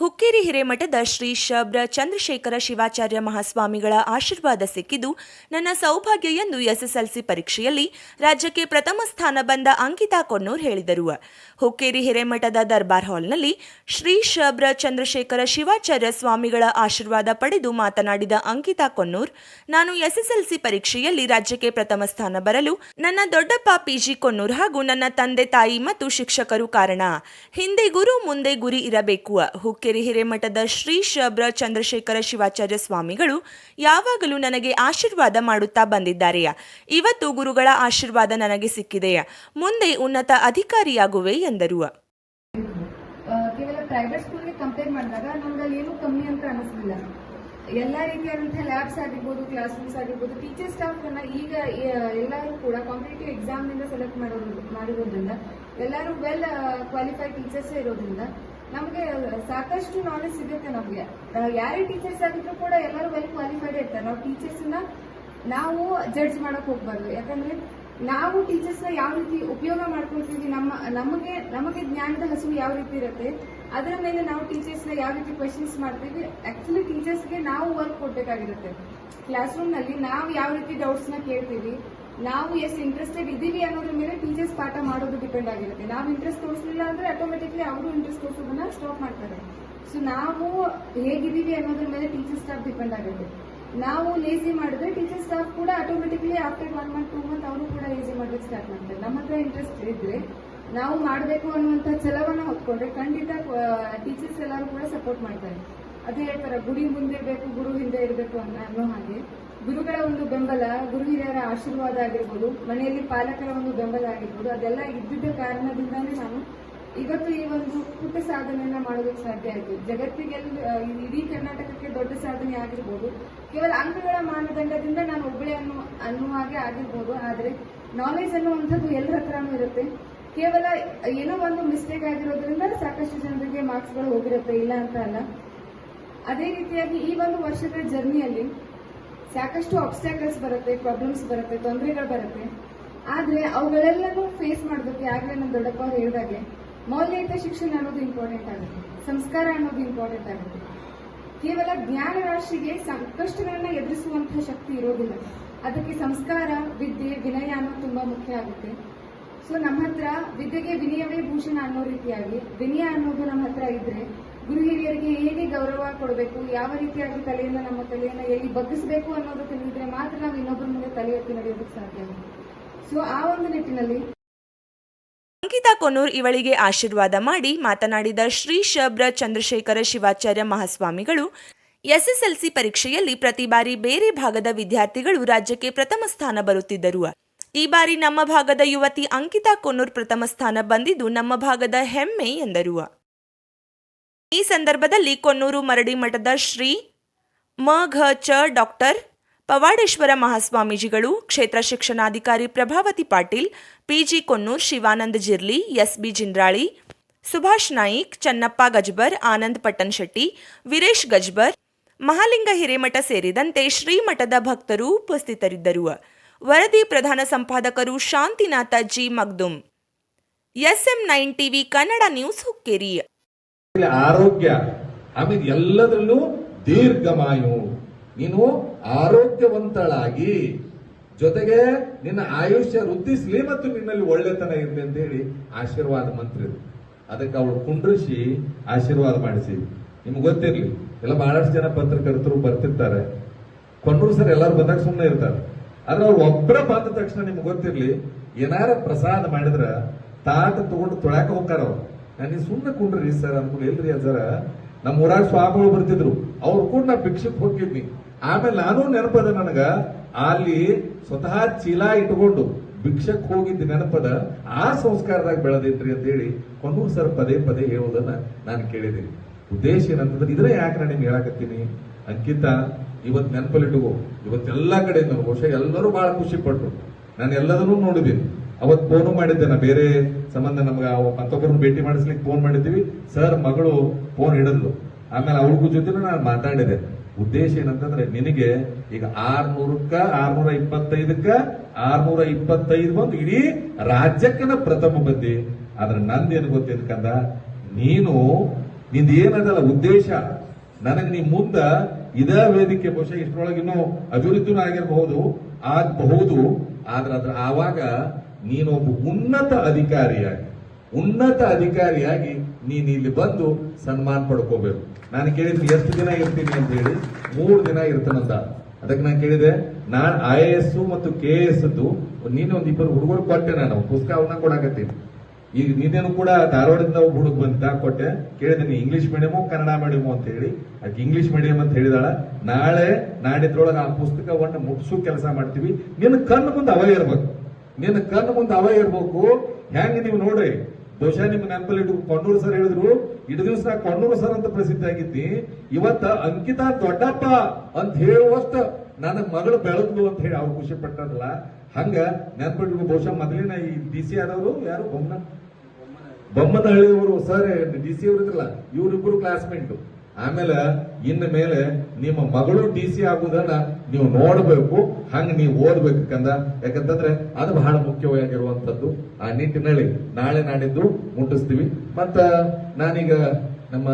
ಹುಕ್ಕೇರಿ ಹಿರೇಮಠದ ಶ್ರೀ ಶಬ್ರ ಚಂದ್ರಶೇಖರ ಶಿವಾಚಾರ್ಯ ಮಹಾಸ್ವಾಮಿಗಳ ಆಶೀರ್ವಾದ ಸಿಕ್ಕಿದ್ದು, ನನ್ನ ಸೌಭಾಗ್ಯ ಎಂದು ಎಸ್ಎಸ್ಎಲ್ಸಿ ಪರೀಕ್ಷೆಯಲ್ಲಿ ರಾಜ್ಯಕ್ಕೆ ಪ್ರಥಮ ಸ್ಥಾನ ಬಂದ ಅಂಕಿತಾ ಕೊನ್ನೂರ್ ಹೇಳಿದರು. ಹುಕ್ಕೇರಿ ಹಿರೇಮಠದ ದರ್ಬಾರ್ ಹಾಲ್ನಲ್ಲಿ ಶ್ರೀ ಶಬ್ರ ಚಂದ್ರಶೇಖರ ಶಿವಾಚಾರ್ಯ ಸ್ವಾಮಿಗಳ ಆಶೀರ್ವಾದ ಪಡೆದು ಮಾತನಾಡಿದ ಅಂಕಿತಾ ಕೊನ್ನೂರ್ ನಾನು ಎಸ್ಎಸ್ಎಲ್ಸಿ ಪರೀಕ್ಷೆಯಲ್ಲಿ ರಾಜ್ಯಕ್ಕೆ ಪ್ರಥಮ ಸ್ಥಾನ ಬರಲು ನನ್ನ ದೊಡ್ಡಪ್ಪ ಪಿಜಿ ಕೊನ್ನೂರ್ ಹಾಗೂ ನನ್ನ ತಂದೆ ತಾಯಿ ಮತ್ತು ಶಿಕ್ಷಕರು ಕಾರಣ. ಹಿಂದೆ ಗುರು, ಮುಂದೆ ಗುರಿ ಇರಬೇಕು. ಹಿರೇಮಠದ ಶ್ರೀ ಶಬ್ರ ಚಂದ್ರಶೇಖರ ಶಿವಾಚಾರ್ಯ ಸ್ವಾಮಿಗಳು ಯಾವಾಗಲೂ ನನಗೆ ಆಶೀರ್ವಾದ ಮಾಡುತ್ತಾ ಬಂದಿದ್ದಾರೆಯಾ? ಇವತ್ತು ಗುರುಗಳ ಆಶೀರ್ವಾದ ನನಗೆ ಸಿಕ್ಕಿದೆಯಾ? ಮುಂದೆ ಉನ್ನತ ಅಧಿಕಾರಿಯಾಗುವೆ ಎಂದರು. ಕೇವಲ ಪ್ರೈವೇಟ್ ಸ್ಕೂಲ್ಗೆ ಕಂಪೇರ್ ಮಾಡಿದಾಗ ನಮ್ಗೆ ಏನೂ ಕಮ್ಮಿ ಅಂತ ಅನಿಸ್ಲಿಲ್ಲ. ಎಲ್ಲ ರೀತಿಯಾದಂತಹ ಲ್ಯಾಬ್ಸ್ ಆಗಿರ್ಬೋದು ಕ್ಲಾಸ್ ರೂಮ್ಸ್ ಆಗಿರ್ಬೋದು ಟೀಚರ್ ಸ್ಟಾಫ್ ಈಗ ಎಲ್ಲರೂ ಕೂಡ ಕಾಂಪಿಟೇಟಿವ್ ಎಕ್ಸಾಮ್ನಿಂದ ಸೆಲೆಕ್ಟ್ ಮಾಡೋದು ಮಾಡಿರೋದ್ರಿಂದ ಎಲ್ಲರೂ ವೆಲ್ ಕ್ವಾಲಿಫೈಡ್ ಟೀಚರ್ಸ್ ಇರೋದ್ರಿಂದ ನಮಗೆ ಸಾಕಷ್ಟು ನಾಲೆಜ್ ಸಿಗುತ್ತೆ ನಮಗೆ. ಯಾರೇ ಟೀಚರ್ಸ್ ಆಗಿದ್ರು ಕೂಡ ಎಲ್ಲರೂ ವೆಲ್ ಕ್ವಾಲಿಫೈಡ್ ಇರ್ತಾರೆ. ನಾವು ಟೀಚರ್ಸ್ನ ನಾವು ಜಡ್ಜ್ ಮಾಡಕ್ ಹೋಗ್ಬಾರ್ದು. ಯಾಕಂದ್ರೆ ನಾವು ಟೀಚರ್ಸ್ನ ಯಾವ ರೀತಿ ಉಪಯೋಗ ಮಾಡ್ಕೊಳ್ತೀವಿ, ನಮ್ಮ, ನಮಗೆ ನಮಗೆ ಜ್ಞಾನದ ಹಸಿವು ಯಾವ ರೀತಿ ಇರುತ್ತೆ, ಅದರ ಮೇಲೆ ನಾವು ಟೀಚರ್ಸ್ನ ಯಾವ ರೀತಿ ಕ್ವೆಶನ್ಸ್ ಮಾಡ್ತೀವಿ ಆಕ್ಚುಲಿ ಟೀಚರ್ಸ್ಗೆ ನಾವು ವರ್ಕ್ ಕೊಡ್ಬೇಕಾಗಿರುತ್ತೆ. ಕ್ಲಾಸ್ ರೂಮ್ನಲ್ಲಿ ನಾವು ಯಾವ ರೀತಿ ಡೌಟ್ಸ್ನ ಕೇಳ್ತೀವಿ ನಾವು ಎಷ್ಟು ಇಂಟ್ರೆಸ್ಟೆಡ್ ಇದ್ದೀವಿ ಅನ್ನೋದ್ರ ಮೇಲೆ ಟೀಚರ್ಸ್ ಪಾಠ ಮಾಡೋದು ಡಿಪೆಂಡ್ ಆಗಿರುತ್ತೆ. ನಾವು ಇಂಟ್ರೆಸ್ಟ್ ತೋರಿಸಲಿಲ್ಲ ಅಂದ್ರೆ ಆಟೋಮೆಟಿಕ್ಲಿ ಅವರು ಇಂಟ್ರೆಸ್ಟ್ ತೋರಿಸೋದನ್ನ ಸ್ಟಾಪ್ ಮಾಡ್ತಾರೆ. ಸೊ ನಾವು ಹೇಗಿದ್ದೀವಿ ಅನ್ನೋದ್ರ ಮೇಲೆ ಟೀಚರ್ ಸ್ಟಾಫ್ ಡಿಪೆಂಡ್ ಆಗುತ್ತೆ ನಾವು ಲೇಸಿ ಮಾಡಿದ್ರೆ ಟೀಚರ್ ಸ್ಟಾಫ್ ಕೂಡ automatically after one month two month ಅವರು ಕೂಡ ಲೇಸಿ ಮಾಡೋದು ಸ್ಟಾರ್ಟ್ ಮಾಡ್ತಾರೆ. ನಮ್ಮ ಹತ್ರ ಇಂಟ್ರೆಸ್ಟ್ ಇದ್ರೆ ನಾವು ಮಾಡಬೇಕು ಅನ್ನುವಂಥ ಛಲವನ್ನು ಹೊತ್ಕೊಂಡ್ರೆ ಖಂಡಿತ ಟೀಚರ್ಸ್ ಎಲ್ಲರೂ ಕೂಡ ಸಪೋರ್ಟ್ ಮಾಡ್ತಾರೆ. ಅದೇ ಹೇಳ್ತಾರೆ ಗುಡಿ ಮುಂದೆ ಇರಬೇಕು, ಗುರು ಹಿಂದೆ ಇರಬೇಕು ಅನ್ನೋ ಹಾಗೆ. ಗುರುಗಳ ಒಂದು ಬೆಂಬಲ ಗುರು ಹಿರಿಯರ ಆಶೀರ್ವಾದ ಆಗಿರ್ಬೋದು, ಮನೆಯಲ್ಲಿ ಪಾಲಕರ ಒಂದು ಬೆಂಬಲ ಆಗಿರ್ಬೋದು, ಅದೆಲ್ಲ ಇದ್ದಿದ್ದ ಕಾರಣದಿಂದಾನೇ ನಾನು ಇವತ್ತು ಈ ಒಂದು ಪುಟ್ಟ ಸಾಧನೆಯನ್ನ ಮಾಡೋದಕ್ಕೆ ಸಾಧ್ಯ ಆಯಿತು. ಜಗತ್ತಿಗೆಲ್ಲ ಇಡೀ ಕರ್ನಾಟಕಕ್ಕೆ ದೊಡ್ಡ ಸಾಧನೆ ಆಗಿರ್ಬೋದು. ಕೇವಲ ಅಂಕಗಳ ಮಾನದಂಡದಿಂದ ನಾನು ಒಬ್ಬಳೆ ಅನ್ನೋ ಅನ್ನುವ ಹಾಗೆ ಆಗಿರ್ಬೋದು. ಆದರೆ ನಾಲೆಜ್ ಅನ್ನುವಂಥದ್ದು ಎಲ್ಲರ ಹತ್ರನೂ ಇರುತ್ತೆ. ಕೇವಲ ಏನೋ ಒಂದು ಮಿಸ್ಟೇಕ್ ಆಗಿರೋದ್ರಿಂದ ಸಾಕಷ್ಟು ಜನರಿಗೆ ಮಾರ್ಕ್ಸ್ಗಳು ಹೋಗಿರುತ್ತೆ, ಇಲ್ಲ ಅಂತ ಅಲ್ಲ. ಅದೇ ರೀತಿಯಾಗಿ ಈ ಒಂದು ವರ್ಷದ ಜರ್ನಿಯಲ್ಲಿ ಸಾಕಷ್ಟು ಅಬ್ಸ್ಟಾಕಲ್ಸ್ ಬರುತ್ತೆ ಪ್ರಾಬ್ಲಮ್ಸ್ ಬರುತ್ತೆ, ತೊಂದರೆಗಳು ಬರುತ್ತೆ. ಆದ್ರೆ ಅವುಗಳೆಲ್ಲನೂ ಫೇಸ್ ಮಾಡಬೇಕು ಆಗ್ಲೇ ನಮ್ಮ ದೊಡ್ಡಪ್ಪ ಅವ್ರು ಹೇಳಿದಾಗೆ, ಮೌಲ್ಯಯುತ ಶಿಕ್ಷಣ ಅನ್ನೋದು ಇಂಪಾರ್ಟೆಂಟ್ ಆಗುತ್ತೆ, ಸಂಸ್ಕಾರ ಅನ್ನೋದು ಇಂಪಾರ್ಟೆಂಟ್ ಆಗುತ್ತೆ. ಕೇವಲ ಜ್ಞಾನ ರಾಶಿಗೆ ಸಂಕಷ್ಟಗಳನ್ನ ಎದುರಿಸುವಂತಹ ಶಕ್ತಿ ಇರೋದಿಲ್ಲ. ಅದಕ್ಕೆ ಸಂಸ್ಕಾರ, ವಿದ್ಯೆ, ವಿನಯ ಅನ್ನೋದು ತುಂಬಾ ಮುಖ್ಯ ಆಗುತ್ತೆ. ಸೊ ನಮ್ಮ ಹತ್ರ ವಿದ್ಯೆಗೆ ವಿನಯವೇ ಭೂಷಣ ಅನ್ನೋ ರೀತಿಯಾಗಿ, ವಿನಯ ಅನ್ನೋದು ನಮ್ಮ ಹತ್ರ ಇದ್ರೆ ಗುರು ಹಿರಿಯರಿಗೆ ಹೇಗೆ ಗೌರವ ಕೊಡಬೇಕು? ಯಾವ ರೀತಿಯಾಗಿ ತಲೆಯನ್ನ ನಮ್ಮ ತಲೆಯನ್ನ ಎಲ್ಲಿ ಬಗ್ಗಿಸಬೇಕು ಅನ್ನೋದು ತಿಳಿದ್ರೆ ಮಾತ್ರ ನಾವು ಇನ್ನೊಬ್ಬರ ಮುಂದೆ ತಲೆ ಎತ್ತಿ ನಡೆಯೋದಕ್ಕೆ ಸಾಧ್ಯ ಸೊ ಆ ಒಂದು ನಿಟ್ಟಿನಲ್ಲಿ ಅಂಕಿತಾ ಕೊನೂರ್ ಇವಳಿಗೆ ಆಶೀರ್ವಾದ ಮಾಡಿ ಮಾತನಾಡಿದ ಶ್ರೀ ಶಬ್ರ ಚಂದ್ರಶೇಖರ ಶಿವಾಚಾರ್ಯ ಮಹಾಸ್ವಾಮಿಗಳು, ಎಸ್ಎಸ್ಎಲ್ಸಿ ಪರೀಕ್ಷೆಯಲ್ಲಿ ಪ್ರತಿ ಬಾರಿ ಬೇರೆ ಭಾಗದ ವಿದ್ಯಾರ್ಥಿಗಳು ರಾಜ್ಯಕ್ಕೆ ಪ್ರಥಮ ಸ್ಥಾನ ಬರುತ್ತಿದ್ದರು. ಈ ಬಾರಿ ನಮ್ಮ ಭಾಗದ ಯುವತಿ ಅಂಕಿತಾ ಕೊನೂರ್ ಪ್ರಥಮ ಸ್ಥಾನ ಬಂದಿದ್ದು ನಮ್ಮ ಭಾಗದ ಹೆಮ್ಮೆ ಎಂದರು. ಈ ಸಂದರ್ಭದಲ್ಲಿ ಕೊನ್ನೂರು ಮರಡಿ ಮಠದ ಶ್ರೀ ಮ ಘ ಚ ಡಾಕ್ಟರ್ ಪವಾಡೇಶ್ವರ ಮಹಾಸ್ವಾಮೀಜಿಗಳು, ಕ್ಷೇತ್ರ ಶಿಕ್ಷಣಾಧಿಕಾರಿ ಪ್ರಭಾವತಿ ಪಾಟೀಲ್, ಪಿಜಿ ಕೊನ್ನೂರ್ ಶಿವಾನಂದ ಜಿರ್ಲಿ, ಎಸ್ಬಿ ಜಿಂದ್ರಾಳಿ, ಸುಭಾಷ್ ನಾಯಿಕ್, ಚನ್ನಪ್ಪ ಗಜ್ಬರ್, ಆನಂದ್ ಪಟ್ಟನ್ ಶೆಟ್ಟಿ, ವೀರೇಶ್ ಗಜ್ಬರ್, ಮಹಾಲಿಂಗ ಹಿರೇಮಠ ಸೇರಿದಂತೆ ಶ್ರೀಮಠದ ಭಕ್ತರು ಉಪಸ್ಥಿತರಿದ್ದರು. ವರದಿ ಪ್ರಧಾನ ಸಂಪಾದಕರು Shantinatha G Magdum SM nine TV Kannada news Hukkeri. ಆರೋಗ್ಯ. ಆಮೇಲೆ ಎಲ್ಲದರಲ್ಲೂ ದೀರ್ಘಮಾಯು. ನೀನು ಆರೋಗ್ಯವಂತಳಾಗಿ. ಜೊತೆಗೆ ನಿನ್ನ ಆಯುಷ್ಯ ವೃದ್ಧಿಸ್ಲಿ ಮತ್ತು ನಿನ್ನಲ್ಲಿ ಒಳ್ಳೆತನ ಇರಲಿ ಅಂತ ಹೇಳಿ ಆಶೀರ್ವಾದ ಮಂತ್ರ ಅದಕ್ಕೆ ಅವಳು ಕುಂಡ್ರಿಸಿ ಆಶೀರ್ವಾದ ಮಾಡಿಸಿ. ನಿಮ್ಗೆ ಗೊತ್ತಿರ್ಲಿ, ಎಲ್ಲ ಬಹಳಷ್ಟು ಜನ ಪತ್ರಕರ್ತರು ಬರ್ತಿರ್ತಾರೆ. ಕೊಂಡ್ರು ಸರ್ ಎಲ್ಲರೂ ಬಂದಾಗ ಸುಮ್ಮನೆ ಇರ್ತಾರೆ. ಆದ್ರೆ ಅವ್ರು ಒಬ್ಬರ ಬಂದ ತಕ್ಷಣ ನಿಮ್ಗೆ ಗೊತ್ತಿರ್ಲಿ, ಏನಾರ ಪ್ರಸಾದ ಮಾಡಿದ್ರ ತಾಟ ತಗೊಂಡು ತೊಳ್ಯಾಕ ಹೋಗ್ತಾರ ಅವ್ರು. ನಾನು ಸುಮ್ಮನೆ ಕುಂಡ್ರಿ ಸರ್ ಅನ್ಕೊಂಡು ಎಲ್ರಿ ಸರ ನಮ್ಮ ಊರಾಗ ಸ್ವಾಮಿಗಳು ಬರ್ತಿದ್ರು. ಅವ್ರು ಕೂಡ ನಾ ಭಿಕ್ಷಕ್ ಹೋಗಿದ್ನಿ. ಆಮೇಲೆ ನಾನು ನೆನಪದ ನನಗ ಅಲ್ಲಿ ಸ್ವತಃ ಚೀಲ ಇಟ್ಕೊಂಡು ಭಿಕ್ಷಕ್ ಹೋಗಿದ್ದ ನೆನಪದ ಆ ಸಂಸ್ಕಾರದಾಗ ಬೆಳೆದಿದ್ರಿ ಅಂತ ಹೇಳಿ ಕೊನ್ನೂರು ಸರ್ ಪದೇ ಪದೇ ಹೇಳೋದನ್ನ ನಾನು ಕೇಳಿದ್ದೀನಿ. ಉದ್ದೇಶ ಏನಂತಂದ್ರೆ ಇದ್ರೆ ಯಾಕೆ ನಾನು ನಿಮ್ಗೆ ಹೇಳಕತ್ತೀನಿ? ಅಂಕಿತ, ಇವತ್ ನೆನಪಲ್ಲಿಟ್ಟುಕೋ. ಇವತ್ತೆಲ್ಲಾ ಕಡೆ ಬಹುಶಃ ಎಲ್ಲರೂ ಬಹಳ ಖುಷಿ ಪಟ್ರು. ನಾನು ಎಲ್ಲದನ್ನೂ ನೋಡಿದ್ದೀನಿ. ಅವತ್ ಫೋನು ಮಾಡಿದ್ದೆ ನಾ, ಬೇರೆ ಸಂಬಂಧ ನಮ್ಗೆ ಮತ್ತೊಬ್ಬರನ್ನ ಭೇಟಿ ಮಾಡಿಸ್ಲಿಕ್ಕೆ ಫೋನ್ ಮಾಡಿದ್ದೀವಿ. ಸರ್, ಮಗಳು ಫೋನ್ ಹಿಡಿದ್ಲು. ಆಮೇಲೆ ಅವ್ರಿಗೂ ಜೊತೆ ನಾನು ಮಾತಾಡಿದೆ. ಉದ್ದೇಶ ಏನಂತಂದ್ರೆ, ನಿನಗೆ ಈಗ ಆರ್ನೂರಕ್ಕ ಆರ್ನೂರ ಇಪ್ಪತ್ತೈದಕ್ಕ ಆರ್ನೂರ ಇಪ್ಪತ್ತೈದು ಬಂದು ಇಡೀ ರಾಜ್ಯಕ್ಕನ ಪ್ರಥಮ ಬಂದಿ. ಆದ್ರೆ ನಂದೇನು ಗೊತ್ತಿದ್ಕಂದ ನೀನು ನಿಂದ ಏನದಲ್ಲ ಉದ್ದೇಶ. ನನಗೆ ನೀ ಮುಂದ ಇದ ವೇದಿಕೆ ಬಹುಶಃ ಇನ್ನೂ ಅಭಿವೃದ್ಧಿನೂ ಆಗಿರಬಹುದು, ಆಗಬಹುದು. ಆದ್ರೆ ಅದ್ರ ಆವಾಗ ನೀನು ಒಬ್ಬ ಉನ್ನತ ಅಧಿಕಾರಿಯಾಗಿ ಉನ್ನತ ಅಧಿಕಾರಿಯಾಗಿ ನೀನು ಇಲ್ಲಿ ಬಂದು ಸನ್ಮಾನ ಪಡ್ಕೋಬೇಕು. ನಾನು ಕೇಳಿದ್ನಿ ಎಷ್ಟು ದಿನ ಇರ್ತೀನಿ ಅಂತ ಹೇಳಿ, ಮೂರು ದಿನ ಇರ್ತಾನಂತ. ಅದಕ್ಕೆ ನಾನು ಕೇಳಿದೆ, ನಾನು ಐ ಎ ಎಸ್ ಮತ್ತು ಕೆ ಎ ಎಸ್ ನೀನು ಒಂದ್ ಇಬ್ಬರು ಹುಡುಗರು ಕೊಟ್ಟೆ ನಾನು, ಪುಸ್ತಕ ಅವನ್ನ ಕೊಡಾಕತ್ತೀನಿ. ಈಗ ನೀನೇನು ಕೂಡ ಧಾರವಾಡದಿಂದ ಒಬ್ಬ ಹುಡುಗ ಬಂದ ಕೊಟ್ಟೆ. ಕೇಳಿದ್ದೀನಿ ಇಂಗ್ಲಿಷ್ ಮೀಡಿಯಮು ಕನ್ನಡ ಮೀಡಿಯಮು ಅಂತ ಹೇಳಿ. ಅದಕ್ಕೆ ಇಂಗ್ಲಿಷ್ ಮೀಡಿಯಂ ಅಂತ ಹೇಳಿದಾಳ. ನಾಳೆ ನಾಡಿದ್ರೊಳಗೆ ಆ ಪುಸ್ತಕವನ್ನು ಮುಟ್ಸು ಕೆಲಸ ಮಾಡ್ತೀವಿ. ನಿನ್ನ ಕಣ್ಣು ಮುಂದೆ ಅವಲೇ ಇರ್ಬೇಕು. ನಿನ್ನ ಕಣ್ಣು ಮುಂದೆ ಅವ ಇರ್ಬೇಕು. ಹೆಂಗ್ ನೀವು ನೋಡ್ರಿ? ಬಹುಶಃ ನಿಮ್ ನೆನಪಲ್ಲಿ ಇಟ್ಟು ಕೊಂಡೂರು ಸರ್ ಹೇಳಿದ್ರು, ಇಡೀ ದಿವಸ ಕೊಂಡೂರು ಸರ್ ಅಂತ ಪ್ರಸಿದ್ಧ ಆಗಿದ್ದಿ. ಇವತ್ತ ಅಂಕಿತಾ ದೊಡ್ಡಪ್ಪ ಅಂತ ಹೇಳುವಷ್ಟು ನನ್ನ ಮಗಳು ಬೆಳೆದ್ಲು ಅಂತ ಹೇಳಿ ಅವ್ರು ಖುಷಿ ಪಟ್ಟಾರಲ್ಲ ಹಂಗ ನೆನ್ಪಿಟ್ಟು ಬಹುಶಃ ಮೊದಲಿನ ಈ ಡಿ ಸಿ ಆದವರು ಯಾರು? ಬೊಮ್ಮನ. ಬೊಮ್ಮನಹಳ್ಳಿಯವರು. ಸರ್, ಡಿ ಸಿ ಅವರು ಇದ್ರಲ್ಲ ಇವರಿಬ್ಬರು ಕ್ಲಾಸ್ಮೇಟ್ ಆಮೇಲೆ ಇನ್ನ ಮೇಲೆ ನಿಮ್ಮ ಮಗಳು ಡಿ ಸಿ ಆಗುದನ್ನ ನೀವು ನೋಡಬೇಕು. ಹಂಗ ನೀವು ಓದ್ಬೇಕು ಕಂದ. ಯಾಕಂತಂದ್ರೆ ಅದು ಬಹಳ ಮುಖ್ಯವಾಗಿರುವಂತದ್ದು. ಆ ನಿಟ್ಟಿನಲ್ಲಿ ನಾಳೆ ನಾಡಿದ್ದು ಮುಟ್ಟಿಸ್ತೀವಿ. ಮತ್ತ ನಾನೀಗ ನಮ್ಮ